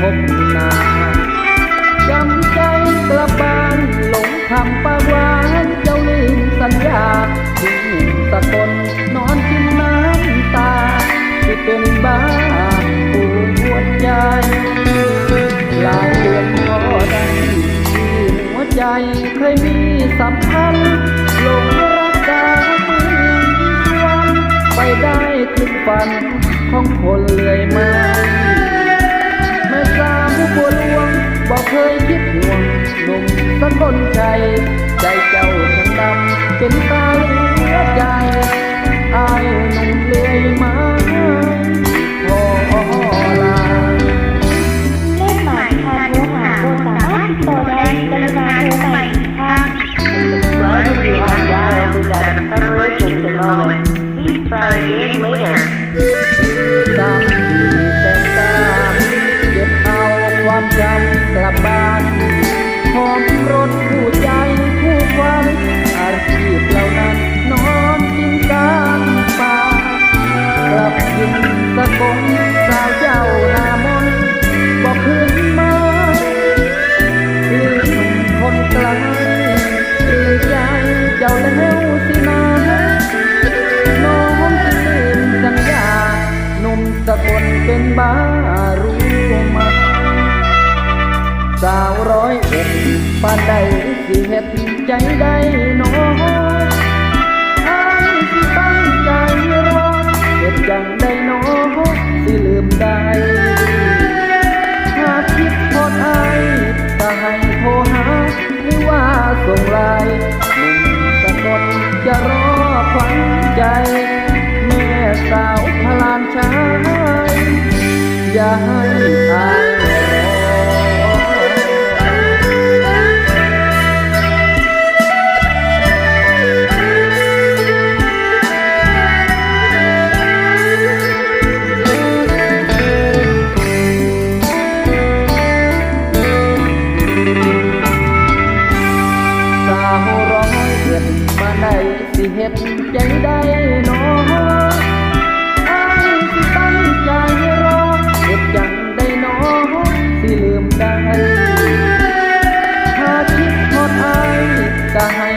พบหน้าจำใจกลับบ้านหลงคำปากหวานเจ้าลืมสัญญาทิ้งสะกลนอนกินน้ำตาที่เป็นบ้าปวดใจหลายเดือนก็ได้ที่หัวใจเคยมีสัมพันธ์หลงรักดาวเมืองวรรค์ไปได้ถึงฝันของคนเลื่อยมา นุ่มสกลใจ ใจเจ้าช่างดำเป็นตาเหลือใจอายหนุ่มเลื่อยมาพอลาเลขหมายการโทรหาโทรสามารถติดต่อได้กรุณาโทรใหม่ทาง Sorry if you have dialed is at an urgent moment. Please try again later. ปานใดสิเฮ็ดใจได้น้องอ้ายสิตั้งใจรอเฮ็ดจังได้น้องสิลืมได้หากคิดโทษอายก็ให้โทรหาหรือว่าส่งไลน์หนุ่มสะกลจะรอควันใจแม่สาวพลานชายอย่าให้าวร้อยเอ็ดมาได้สิเห็ดใจได้น้อไอ้สิตั้งใจรอเห็ดจังได้น้อสิลืมได้ ถ้าคิดทอดอายก็ให้